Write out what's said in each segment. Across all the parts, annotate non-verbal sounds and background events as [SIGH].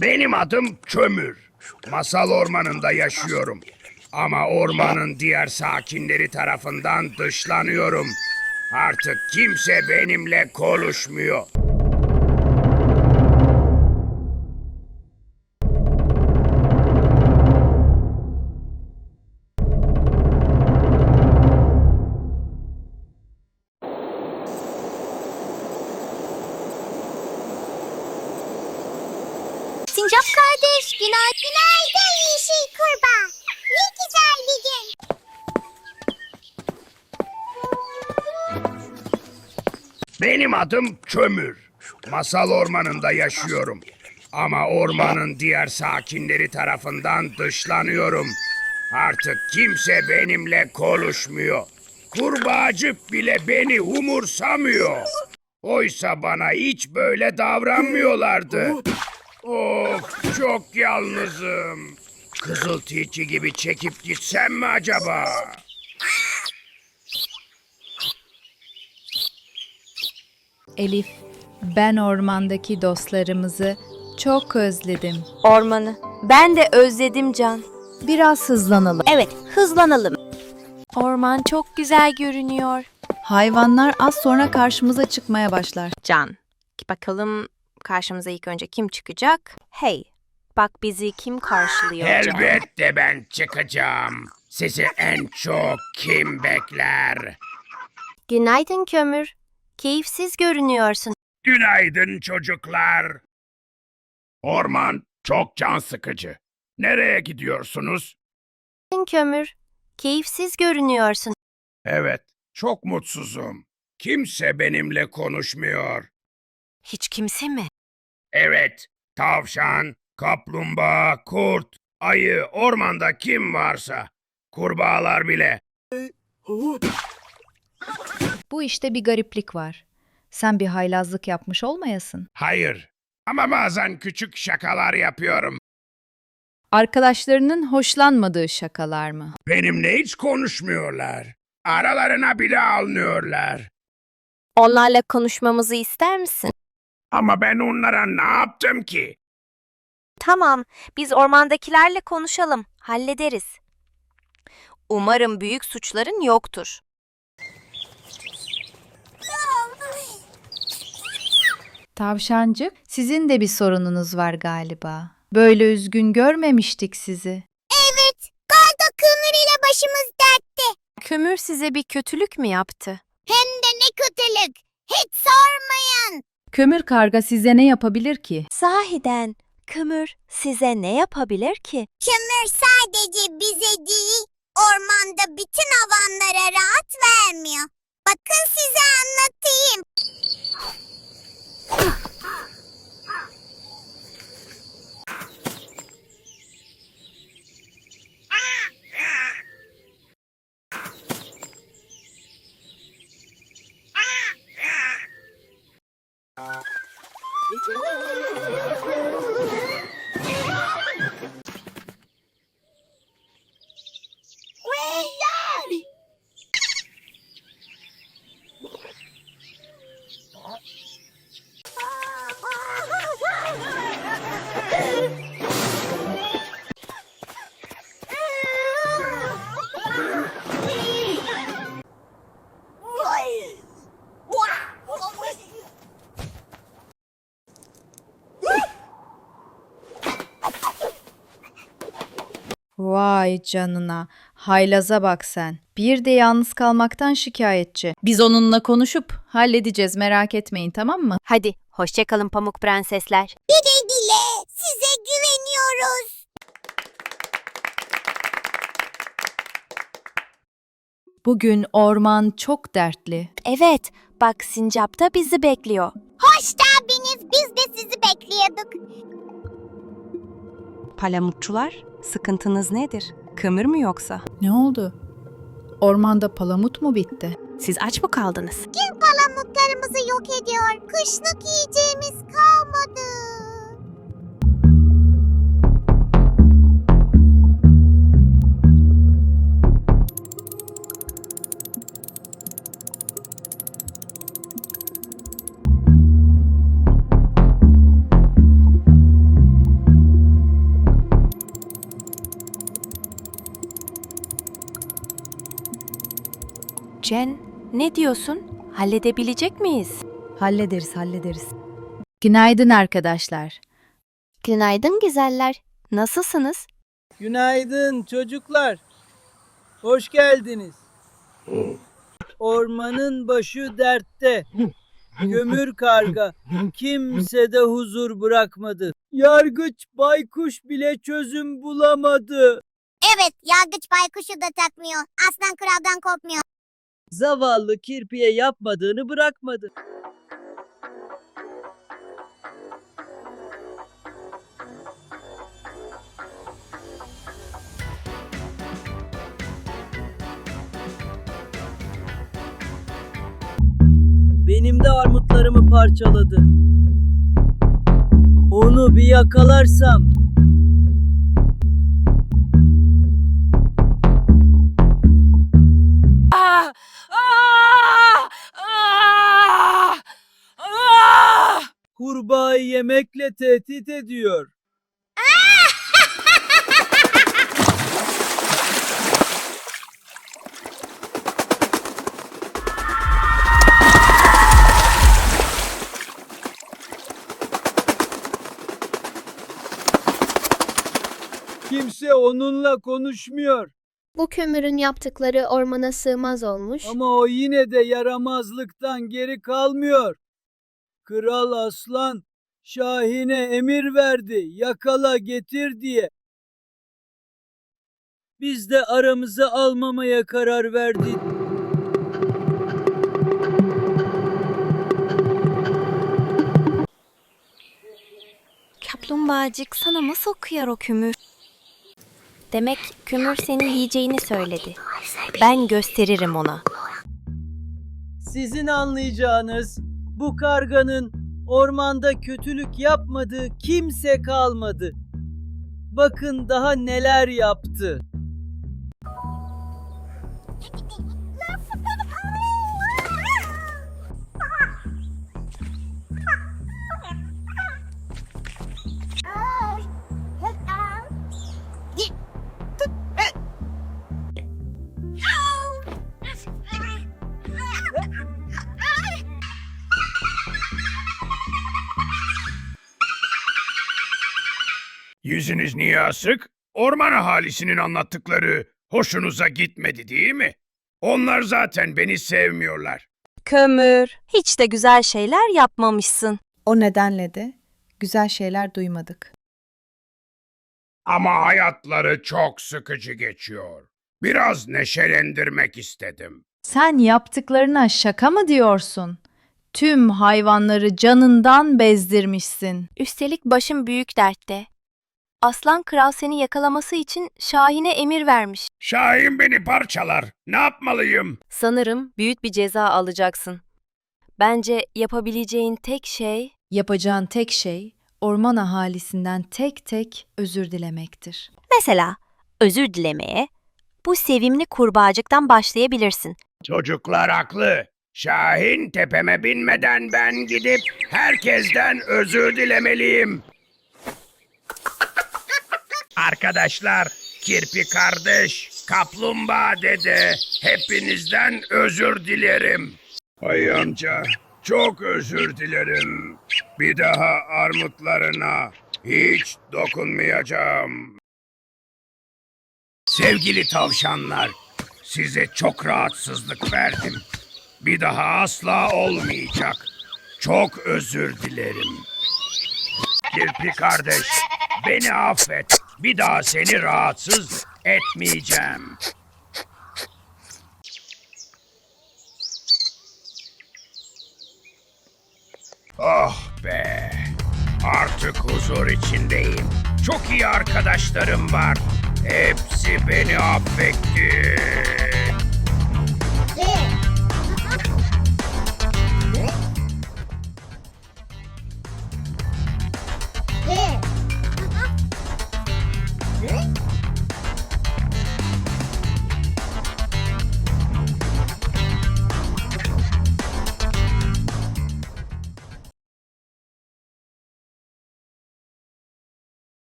Benim adım Kömür. Masal ormanında yaşıyorum. Ama ormanın diğer sakinleri tarafından dışlanıyorum. Artık kimse benimle konuşmuyor. Sincap kardeş, günaydın. Günaydın yeşil kurbağa. Ne güzel bir gün. Benim adım Kömür. Masal ormanında yaşıyorum. Ama ormanın diğer sakinleri tarafından dışlanıyorum. Artık kimse benimle konuşmuyor. Kurbağacık bile beni umursamıyor. Oysa bana hiç böyle davranmıyorlardı. Of çok yalnızım. Kızıl tilki gibi çekip gitsem mi acaba? Elif, ben ormandaki dostlarımızı çok özledim. Ormanı. Ben de özledim Can. Biraz hızlanalım. Evet, hızlanalım. Orman çok güzel görünüyor. Hayvanlar az sonra karşımıza çıkmaya başlar. Can. Bakalım karşımıza ilk önce kim çıkacak? Hey, bak bizi kim karşılıyor? Elbette ben çıkacağım. Sizi en çok kim bekler? Günaydın Kömür. Keyifsiz görünüyorsun. Günaydın çocuklar. Orman çok can sıkıcı. Nereye gidiyorsunuz? Kömür. Keyifsiz görünüyorsun. Evet, çok mutsuzum. Kimse benimle konuşmuyor. Hiç kimse mi? Evet, tavşan, kaplumbağa, kurt, ayı, ormanda kim varsa. Kurbağalar bile. Bu işte bir gariplik var. Sen bir haylazlık yapmış olmayasın. Hayır, ama bazen küçük şakalar yapıyorum. Arkadaşlarının hoşlanmadığı şakalar mı? Benimle hiç konuşmuyorlar. Aralarına bile almıyorlar. Onlarla konuşmamızı ister misin? Ama ben onlara ne yaptım ki? Tamam, biz ormandakilerle konuşalım, hallederiz. Umarım büyük suçların yoktur. Tavşancık, sizin de bir sorununuz var galiba. Böyle üzgün görmemiştik sizi. Evet, karga kömür ile başımız dertte. Kömür size bir kötülük mü yaptı? Hem de ne kötülük. Hiç sormayın. Kömür karga size ne yapabilir ki? Sahiden kömür size ne yapabilir ki? Kömür sadece bize değil, ormanda bütün havanlara rahat vermiyor. Bakın size anlatayım. Vay canına, haylaza bak sen. Bir de yalnız kalmaktan şikayetçi. Biz onunla konuşup halledeceğiz merak etmeyin tamam mı? Hadi hoşçakalın pamuk prensesler. Güle güle, size güveniyoruz. Bugün orman çok dertli. Evet, bak sincap da bizi bekliyor. Hoş geldiniz, biz de sizi bekliyorduk. Palamutçular, sıkıntınız nedir? Kömür mü yoksa? Ne oldu? Ormanda palamut mu bitti? Siz aç mı kaldınız? Kim palamutlarımızı yok ediyor? Kışlık yiyeceğimiz kalmadı. Jen, ne diyorsun? Halledebilecek miyiz? Hallederiz, hallederiz. Günaydın arkadaşlar. Günaydın güzeller. Nasılsınız? Günaydın çocuklar. Hoş geldiniz. Ormanın başı dertte. Kömür karga kimsede huzur bırakmadı. Yargıç baykuş bile çözüm bulamadı. Evet, yargıç baykuşu da takmıyor. Aslan kraldan korkmuyor. Zavallı kirpiye yapmadığını bırakmadı. Benim de armutlarımı parçaladı. Onu bir yakalarsam kurbağayı yemekle tehdit ediyor. [LAUGHS] Kimse onunla konuşmuyor Bu kömürün yaptıkları ormana sığmaz olmuş. ama o yine de yaramazlıktan geri kalmıyor. Kral Aslan Şahin'e emir verdi yakala getir diye. Biz de aramıza almamaya karar verdik. Kaplumbağacık sana nasıl kıyar o kümür? Demek kümür seni yiyeceğini söyledi. Ben gösteririm ona. Sizin anlayacağınız bu karganın ormanda kötülük yapmadığı kimse kalmadı. Bakın daha neler yaptı. Yüzünüz niye asık? Orman ahalisinin anlattıkları hoşunuza gitmedi değil mi? Onlar zaten beni sevmiyorlar. Kömür. Hiç de güzel şeyler yapmamışsın. O nedenle de güzel şeyler duymadık. Ama hayatları çok sıkıcı geçiyor. Biraz neşelendirmek istedim. Sen yaptıklarına şaka mı diyorsun? Tüm hayvanları canından bezdirmişsin. Üstelik başım büyük dertte. Aslan kral seni yakalaması için Şahin'e emir vermiş. Şahin beni parçalar. Ne yapmalıyım? Sanırım büyük bir ceza alacaksın. Bence yapabileceğin tek şey Yapacağın tek şey orman ahalisinden tek tek özür dilemektir. mesela özür dilemeye bu sevimli kurbağacıktan başlayabilirsin. Çocuklar haklı. Şahin tepeme binmeden ben gidip herkesten özür dilemeliyim. Arkadaşlar, kirpi kardeş, kaplumbağa dede, hepinizden özür dilerim. Hay amca, çok özür dilerim. Bir daha armutlarına hiç dokunmayacağım. Sevgili tavşanlar, size çok rahatsızlık verdim. Bir daha asla olmayacak. Çok özür dilerim. Kirpi kardeş, beni affet. Bir daha seni rahatsız etmeyeceğim. Oh be. Artık huzur içindeyim. Çok iyi arkadaşlarım var. Hepsi beni affetti.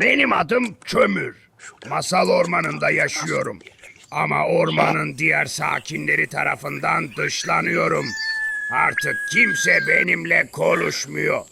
Benim adım Kömür. Masal ormanında yaşıyorum. Ama ormanın diğer sakinleri tarafından dışlanıyorum. Artık kimse benimle konuşmuyor.